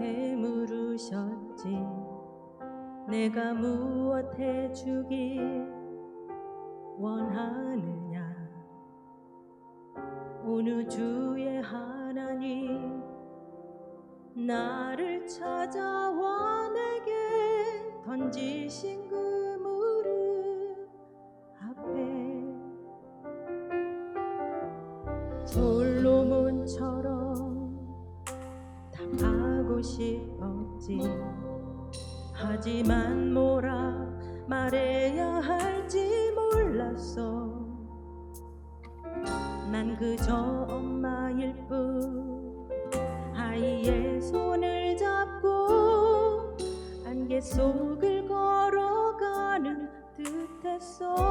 되물으셨지? 내가 무엇 해 주길 원하느냐? 어느 주의 하나님 나를 찾아와 내게 던지신 그 무릎 앞에 솔로몬처럼 답하 고 싶었지. 하지만 뭐라 말해야 할지 몰랐어. 난 그저 엄마일 뿐 아이의 손을 잡고 안개 속을 걸어가는 듯했어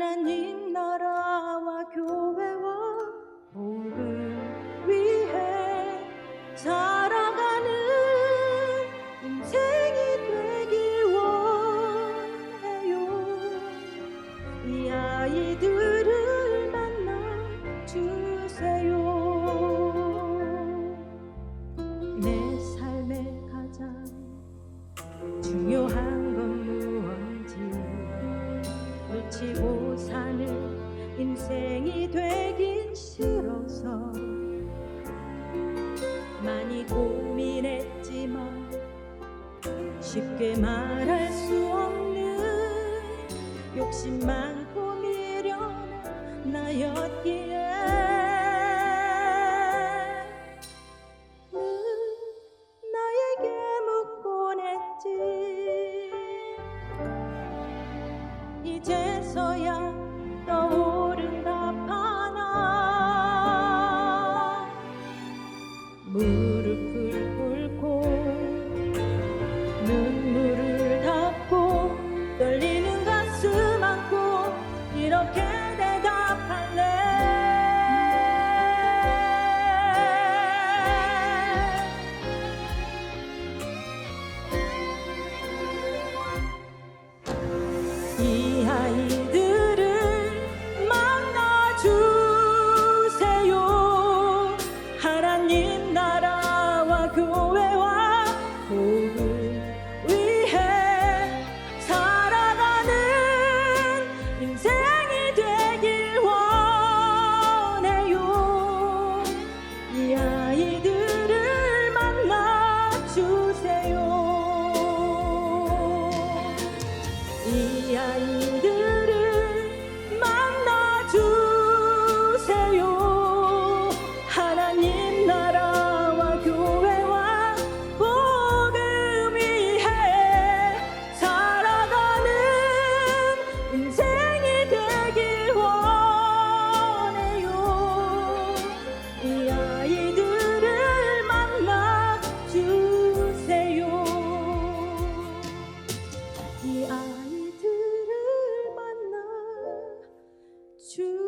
하나님 나라 많이 고민했지만 쉽게 말할 수 없는 욕심 많고 미련한 나였기에 이 아이들을 만나주세요. 하나님 나라와 그 to